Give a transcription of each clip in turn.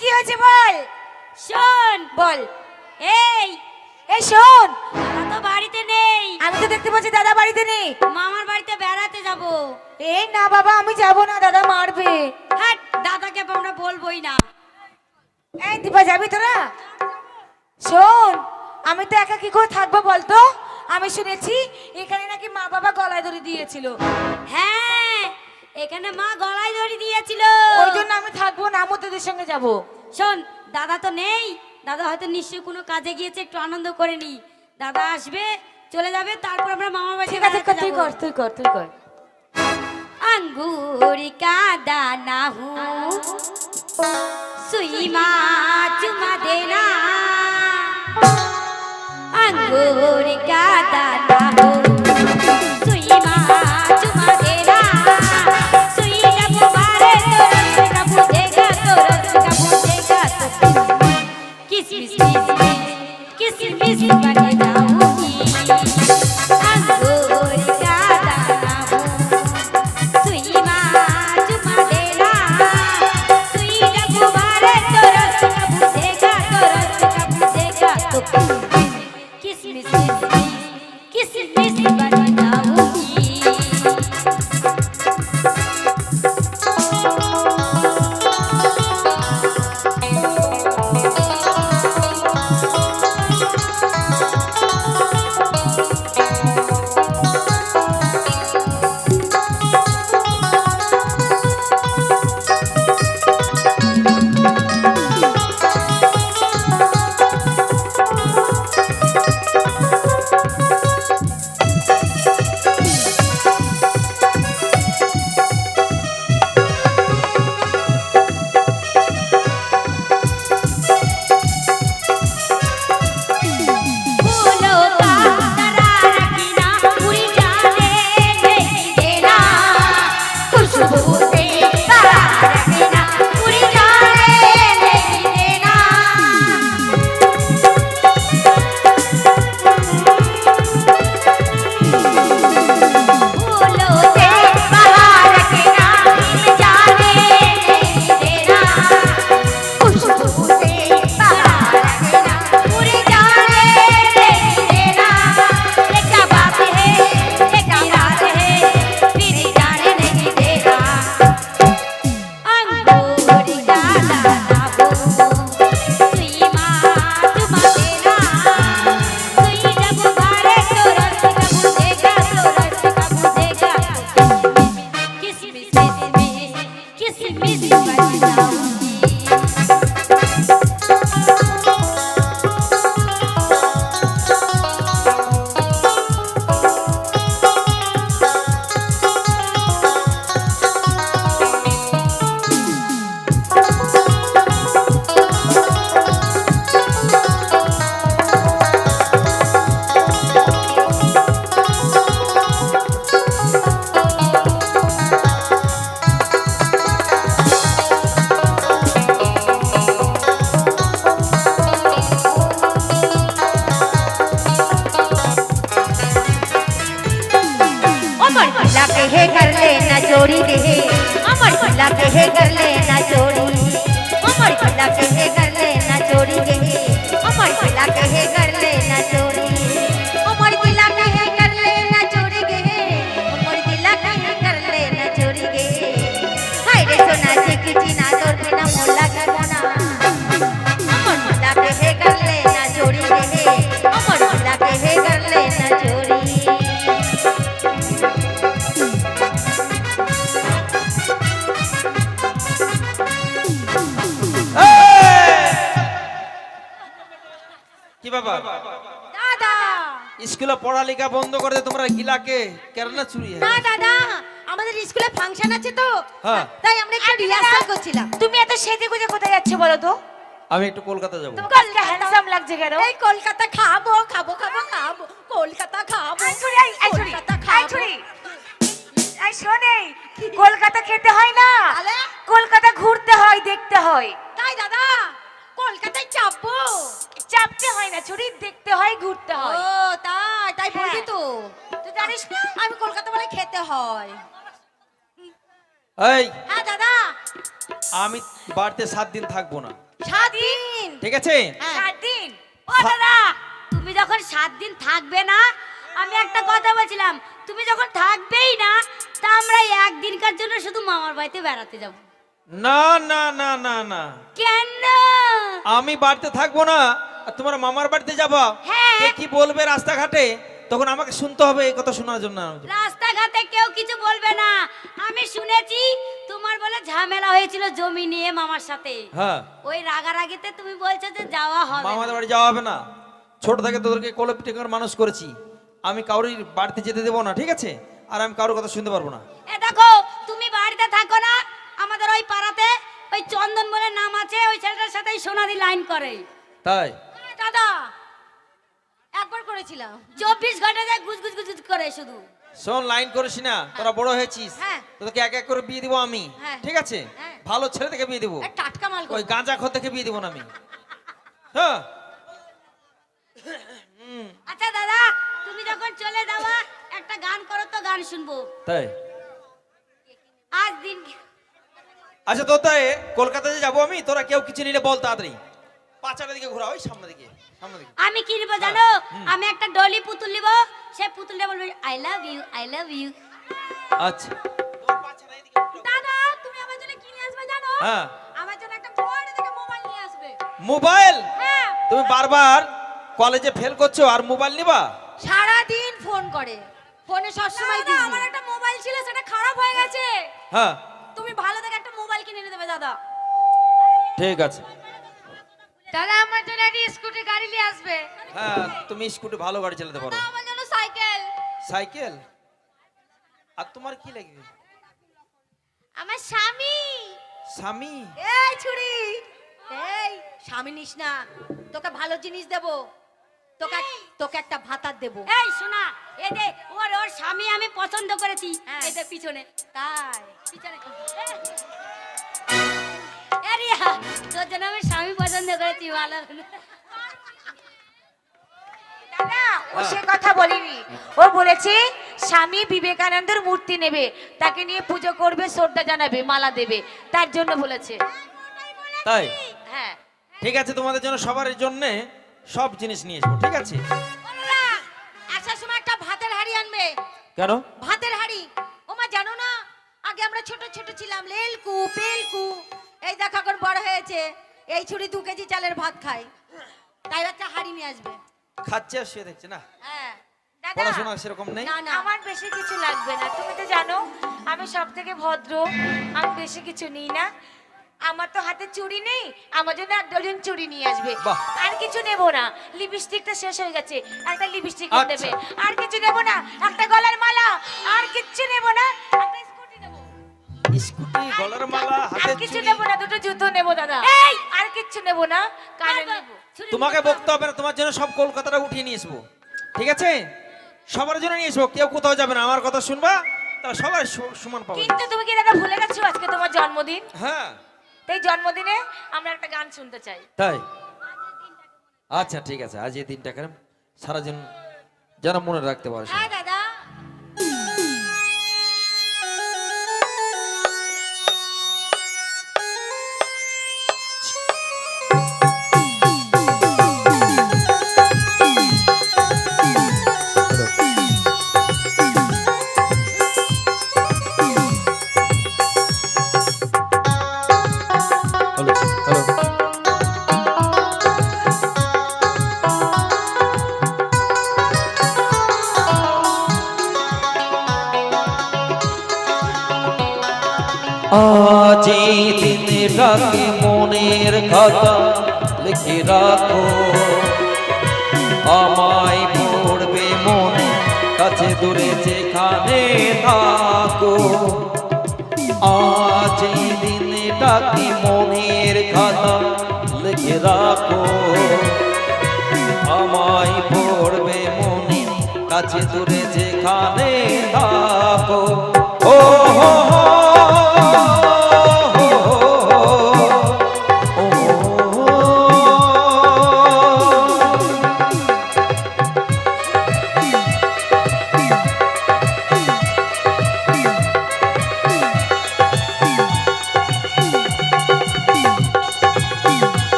কি হয়েছে বল? শোন। বল। এই। এই শোন। দাদা তো বাড়িতে নেই। আমি তো দেখতে পাচ্ছি দাদা বাড়িতে নেই। মামার বাড়িতে বেড়াতে যাব। এই না বাবা আমি যাব না দাদা মারবে। হ্যাঁ দাদাকে আমরা বলবোই না। এই দীপা যাবি তোরা? শোন আমি তো একা কি করে থাকব বলতো? আমি শুনেছি এখানে নাকি মা বাবা গলায় দড়ি দিয়েছিল। হ্যাঁ এখানে মা গলায় দড়ি দিয়েছিল ওই জন্য আমি থাকবো না আমি তোদের সঙ্গে যাব শোন দাদা তো নেই দাদা হয়তো নিশ্চয়ই কোনো কাজে গিয়েছে একটু আনন্দ করে নি দাদা আসবে চলে যাবে তারপর আমরা মামার বাড়ি ঠিক আছে তুই কর তুই কর তুই কর अंगूर का दाना हूँ सुई माँ चुमा देना अंगूर का दाना हूँ किसमिस किसमिस बन जाऊंगी বাবা দাদা। স্কুলে পড়ালেখা বন্ধ করে দিয়ে তোমরা গিলাকে কেরানা চুরি না দাদা আমাদের স্কুলে ফাংশন আছে তো। হ্যাঁ। তাই আমরা একটু রিহার্সাল করছিলাম। তুমি এত সেজে গুজে কোথায় যাচ্ছ বলো তো? আমি একটু কলকাতা যাব। আজকে হ্যান্ডসাম লাগছে কেন? এই কলকাতা খাব খাব খাব খাব কলকাতা খাব আই ছুরি, আই, আই ছুরি, কলকাতা আই খাব শোনে কলকাতা খেতে হয় না? কলকাতা ঘুরতে হয় দেখতে হয়। এই হ্যাঁ দাদা। আমি বাড়িতে সাত দিন থাকব না। সাত দিন? ঠিক আছে? সাত দিন? ও দাদা তুমি যখন সাত দিন থাকবে না আমি একটা কথা বলছিলাম। তুমি যখন থাকবেই না তা আমরা একদিনকার জন্য শুধু মামার বাড়িতে বেড়াতে যাব। না না না না না। কেন? আমি বাড়িতে থাকব না আর তোমার মামার বাড়িতে যাবা। হ্যাঁ। কে কি বলবে রাস্তাঘাটে তখন আমাকে শুনতে হবে এই কথা শোনার জন্য। রাস্তাঘাটে কেউ কিছু বলবে না। ঝামেলা হয়েছিল জমি নিয়ে মামার সাথে। হ্যাঁ। ওই রাগারাগিতে তুমি বলছো যে যাওয়া হবে না। মামাদের বাড়ি যাওয়া হবে না। ছোট থেকে তোদেরকে কোলে পিঠে করে মানুষ করেছি। আমি কারোর বাড়িতে যেতে দেবো না ঠিক আছে? আর আমি কারোর কথা শুনতে পারব না। এ দেখো তুমি বাড়িতে থাকো না আমাদের ওই পাড়াতে ওই চন্দন বলে নাম আছে ওই ছেলেটার সাথেই সোনাদি লাইন করে। তাই? দাদা। একবার করেছিলাম। চব্বিশ ঘণ্টা যায় গুজ গুজ গুজ গুজ করে শুধু। শোন লাইন করিস না তোরা বড় হয়েছিস। হ্যাঁ। তোদেরকে এক এক করে বিয়ে দিব আমি হ্যাঁ। ঠিক আছে? হ্যাঁ। ভালো ছেলে থেকে বিয়ে দিব। টাটকা মাল ওই গাঁজা খোর থেকে বিয়ে দিব না আমি। হ্যাঁ আচ্ছা দাদা তুমি যখন চলে যাবা একটা গান করো তো গান শুনব। তাই? আজ দিন আচ্ছা তো তাই কলকাতাতে যাব আমি? তোরা কেউ কিছু নিলে বল তাড়াতাড়ি। পাঁচাটা দিকে ঘোরা ওই সামনের দিকে আমি কি নিবো জানো? আমি একটা ডলি পুতুল নিব সে পুতুলটা বলবে I love you I love you আচ্ছা। দাদা তুমি আমার জন্য কি নিয়ে আসবে জানো? হ্যাঁ। আমার জন্য একটা বড় দেখে মোবাইল নিয়ে আসবে। মোবাইল? হ্যাঁ। তুমি বারবার কলেজে ফেল করছ আর মোবাইল নিবা? সারা দিন ফোন করে। ফোনে সবসময় দাদা, বিজি আমার একটা মোবাইল ছিল সেটা খারাপ হয়ে গেছে। হ্যাঁ। তুমি ভালো দেখে একটা মোবাইল কিনে এনে দেবে দাদা। ঠিক আছে। তাহলে আমার জন্য একটা স্কুটি গাড়ি নিয়ে আসবে। হ্যাঁ তুমি স্কুটি ভালো গাড়ি চালাতে পারো। আমার জন্য সাইকেল। সাইকেল? আর তোমার কি লাগবে আমার স্বামী। স্বামী? এই ছুরি। এই স্বামী নিস না। তোকে ভালো জিনিস দেব। তোকে তোকে একটা ভাতার দেব। এই শোনা এ যে ওর ওর স্বামী আমি পছন্দ করেছি। হ্যাঁ। এই যে পিছনে। তাই পিছনে। এ রিয়া, তোর জন্য আমি স্বামী পছন্দ করেছি ভালো। দাদা ও। সে কথা বলিনি। ও বলেছে স্বামী বিবেকানন্দের মূর্তি নেবে তাকে নিয়ে পুজো করবে শ্রদ্ধা জানাবে মালা দেবে তার জন্য বলেছে। তাই? হ্যাঁ। ঠিক আছে তোমাদের জন্য সবার জন্য সব জিনিস নিয়ে আসব ঠিক আছে? আসার সময় একটা ভাতের হাড়ি আনবে। কেন? ভাতের হাড়ি। ওমা জানো না আগে আমরা ছোট ছোট ছিলাম লেলকু পেলকু। এই দেখো এখন বড় হয়েছে। এই ছুরি দু কেজি চালের ভাত খাই তাই একটা হাড়ি নিয়ে আসবে। খাচ্ছে আর শুয়ে দেখছে না? হ্যাঁ। পড়াশোনা সেরকম নেই? না না। আমার বেশি কিছু লাগবে না। তুমি তো জানো আমি সব থেকে ভদ্র। আমি বেশি কিছু নিই না। আমার তো হাতে চুড়ি নেই। আমার জন্য এক ডজন চুড়ি নিয়ে আসবে। আর কিছু নেব না। লিপস্টিকটা শেষ হয়ে গেছে। একটা লিপস্টিক আচ্ছা। দেবে। আর কিছু নেব না। একটা গলার মালা। আর কিচ্ছু নেব না। একটা স্কুটি গলার মালা হাতে কিছু নেব না দুটো জুতো নেব দাদা। এই! আর কিচ্ছু নেব না কানে নেব। তোমাকে বকতে হবে না তোমার জন্য সব কলকাতাটা উঠিয়ে নিয়ে আসব ঠিক আছে? সবার জন্য নিয়ে আসব কেউ কোথাও যাবে না আমার কথা শুনবা তাহলে সবাই সমান পাবে। কিন্তু তুমি কি দাদা ভুলে গেছো আজকে তোমার জন্মদিন? হ্যাঁ। তাই জন্মদিনে আমরা একটা গান শুনতে চাই। তাই? আচ্ছা ঠিক আছে আজ এই দিনটাকে সারা দিন যেন মনে রাখতে পারো এই দিনটাকে মনের খাতা লিখে রাখো। আমায় পড়বে মনে, কাছে দূরে যেখানে থাকো। আজ এই দিনটাকে মনের খাতা লিখে রাখো। আমায় পড়বে মনে, কাছে দূরে যেখানে থাকো। ও হো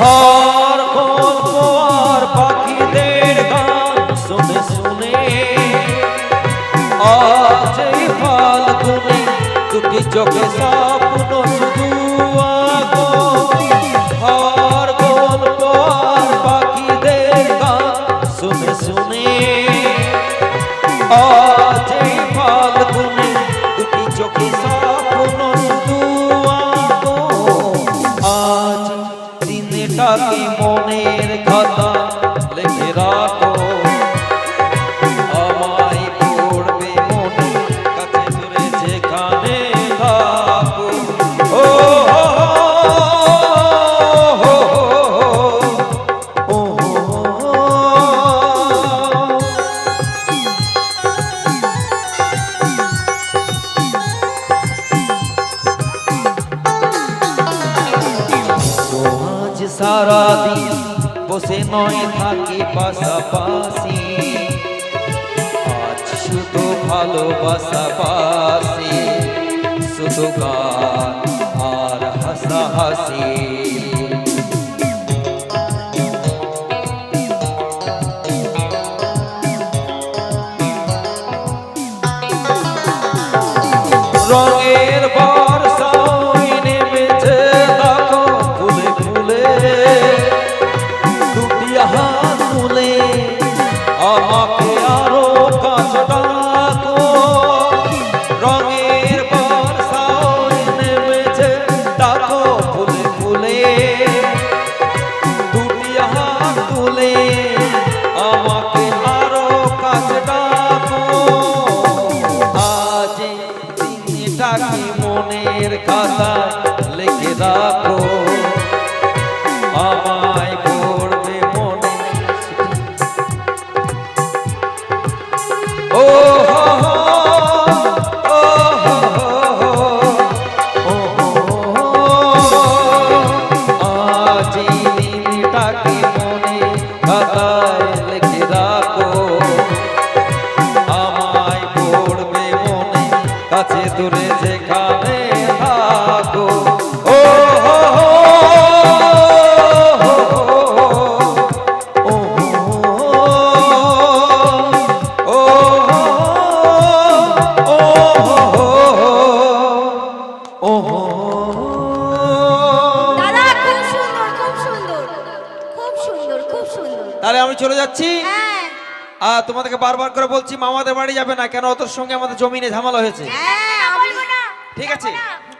ঘর ঘর পাখিদের গান শুনে শুনে। আজ ফালগুনে, দুটি চোখে স্বপ্ন, শুধু ঘর ঘর পাখিদের গান শুনে শুনে। গান আর হাসাহাসি রঙের বর্ষায় নেমেছে দেখো ফুলে তুলে আমাকে তাহলে আমি চলে যাচ্ছি হ্যাঁ আর তোমাদেরকে বারবার করে বলছি মামাদের বাড়ি যাবে না কেন ওদের সঙ্গে আমাদের জমিনে ঝামেলা হয়েছে হ্যাঁ ঠিক আছে?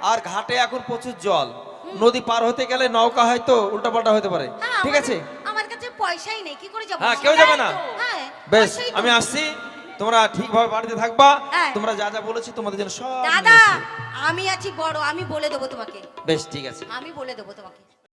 আর ঘাটে এখন প্রচুর জল। নদী পার হতে গেলে নৌকা হয়তো উল্টাপাল্টা হতে পারে। হ্যাঁ, ঠিক আছে? আমার- কাছে পয়সাই নেই কি করে যাব? হ্যাঁ, কেউ যাবে না? হ্যাঁ বেশ আমি আসছি। তোমরা ঠিকভাবে বাড়িতে থাকবা। হ্যাঁ। তোমরা যা যা বলেছি তোমাদের জন্য সব দাদা আমি আছি বড় আমি বলে দেবো তোমাকে। বেশ ঠিক আছে। আমি বলে দেবো তোমাকে।